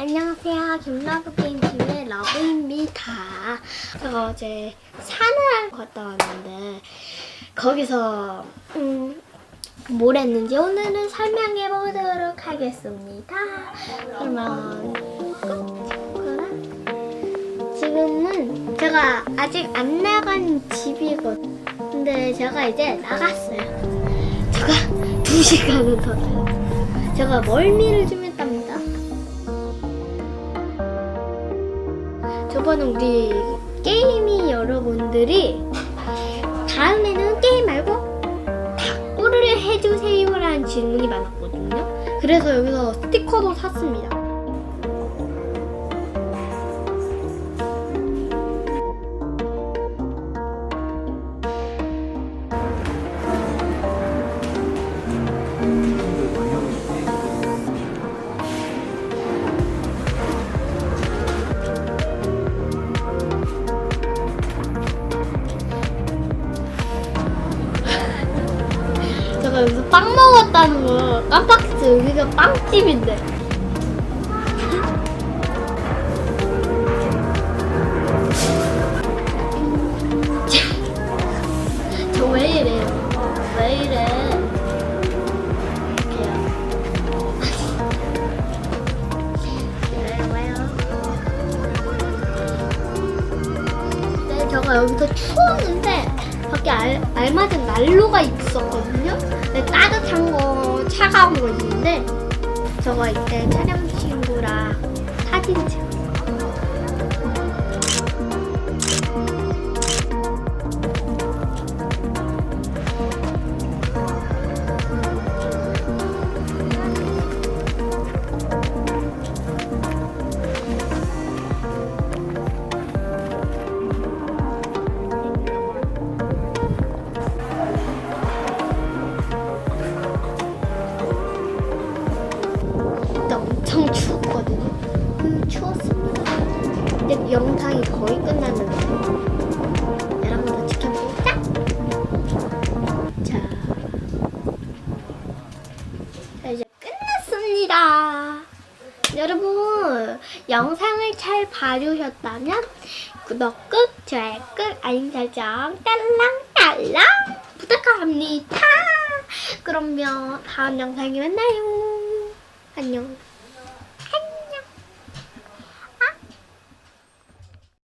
안녕하세요. 김라브 게임 팀의 러브입니다. 제가 어제 산을 갔다 왔는데 거기서 음, 뭘 했는지 오늘은 설명해 보도록 하겠습니다. 그러면 그러나 지금은 제가 아직 안 나간 집이거든요. 근데 제가 이제 나갔어요. 제가 두 시간은 더 돼요. 제가 멀미를 좀했 저번에 우리 게임이 여러분들이 다음에는 게임 말고 탁구를 해주세요라는 질문이 많았거든요. 그래서 여기서 스티커도 샀습니다. 여기서 빵 먹었다는 거 깜빡했어요. 여기가 빵집인데. 저 왜 이래요? 왜 이래? 이렇게요. 네, 제가 여기서 추웠는데 밖에 알, 알맞은 난로가 있었거든요. 따뜻한 거, 차가운 거 있는데 저거 이때 촬영 영상이 거의 끝났는데 여러분도 지켜보자. 자, 자 이제 끝났습니다. 여러분 영상을 잘 봐주셨다면 구독 꾹, 좋아요 꾹, 알림 설정 딸랑딸랑 부탁합니다. 그러면 다음 영상에 만나요. 안녕.